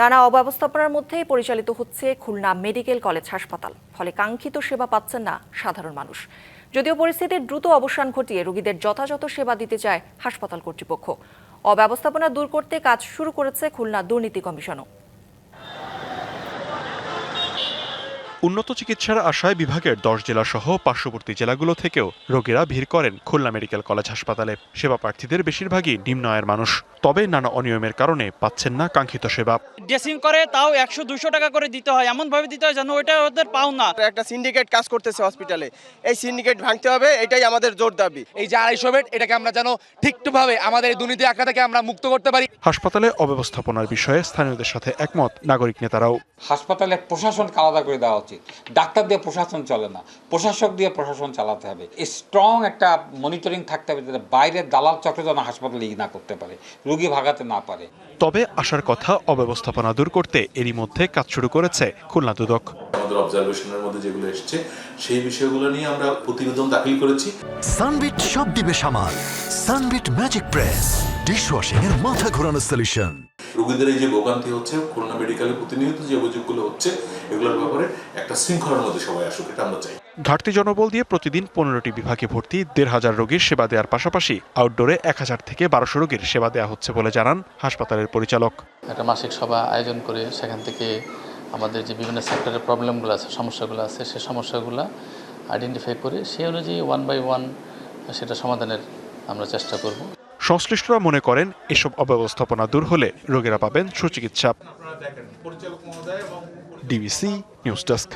নানা অব্যবস্থাপনার মধ্যেই পরিচালিত হচ্ছে খুলনা মেডিকেল কলেজ হাসপাতাল। ফলে কাঙ্ক্ষিত সেবা পাচ্ছেন না সাধারণ মানুষ। যদিও পরিস্থিতির দ্রুত অবসান ঘটিয়ে রোগীদের যথাযথ সেবা দিতে চায় হাসপাতাল কর্তৃপক্ষ। অব্যবস্থাপনা দূর করতে কাজ শুরু করেছে খুলনা দুর্নীতি কমিশনও। উন্নত চিকিৎসার আশায় বিভাগের দশ জেলা সহ পার্শ্ববর্তী জেলাগুলো থেকেও রোগীরা ভিড় করেন খুলনা মেডিকেল কলেজ হাসপাতালে। সেবা প্রার্থীদের বেশিরভাগই নিম্ন আয়ের মানুষ। তবে নানা অনিয়মের কারণে পাচ্ছেন না কাঙ্ক্ষিত সেবা। ড্রেসিং করে তাও একশো দুশো টাকা করে দিতে হয়। এমন ভাবে দিতে হয় যেন ওইটা ওদের পাও না। একটা সিন্ডিকেট কাজ করতেছে হসপিটালে। এই সিন্ডিকেট ভাঙতে হবে এটাই আমাদের জোর দাবি। এই যে আড়াইশো বেড এটাকে আমরা যেন ঠিকঠাকভাবে আমাদের এই দুর্নীতি আঁকড়া থেকে আমরা মুক্ত করতে পারি। হাসপাতালে অব্যবস্থাপনার বিষয়ে স্থানীয়দের সাথে একমত নাগরিক নেতারাও। হাসপাতালের প্রশাসনকে আলাদা করে দেওয়া উচিত। ডাক্তার দিয়ে প্রশাসন চলে না প্রশাসক দিয়ে প্রশাসন চালাতে হবে। স্ট্রং একটা মনিটরিং থাকতে হবে যাতে বাইরের দালাল চক্র যেন হাসপাতালে ই না করতে পারে রুগী ভাগাতে না পারে। তবে আসার কথা অব্যবস্থাপনা দূর করতে এরই মধ্যে কাজ শুরু করেছে খুলনা দুদক। আমাদের অবজারভেশনের মধ্যে যেগুলো এসছে সেই বিষয়গুলো নিয়ে আমরা প্রতিবেদন দাখিল করেছি। সানবিট সব দিবে সামাল। সানবিট ম্যাজিক প্রেস ডিশওয়াশিং এর মাথা ঘোরানো সলিউশন রোগীদের এই যে ভোগান্তি হচ্ছে খুলনা মেডিকেলে প্রতিনিয়ত যে অভিযোগগুলো হচ্ছে এগুলোর ব্যাপারে একটা শৃঙ্খলার মধ্যে সবাই আসুক এটা আমরা চাই। ঘাটতি জনবল দিয়ে প্রতিদিন পনেরোটি বিভাগে ভর্তি দেড় হাজার রোগীর সেবা দেওয়ার পাশাপাশি আউটডোরে এক হাজার থেকে বারোশো রোগীর সেবা দেওয়া হচ্ছে বলে জানান হাসপাতালের পরিচালক। একটা মাসিক সভা আয়োজন করে সেখান থেকে আমাদের যে বিভিন্ন সেক্টরের প্রবলেমগুলো আছে সমস্যাগুলো আছে সে সমস্যাগুলো আইডেন্টিফাই করে সেই অনুযায়ী ওয়ান বাই ওয়ান সেটা সমাধানের আমরা চেষ্টা করব। সংশ্লিষ্টরা মনে করেন এসব অব্যবস্থাপনা দূর হলে রোগীরা পাবেন সুচিকিৎসা। DBC news desk.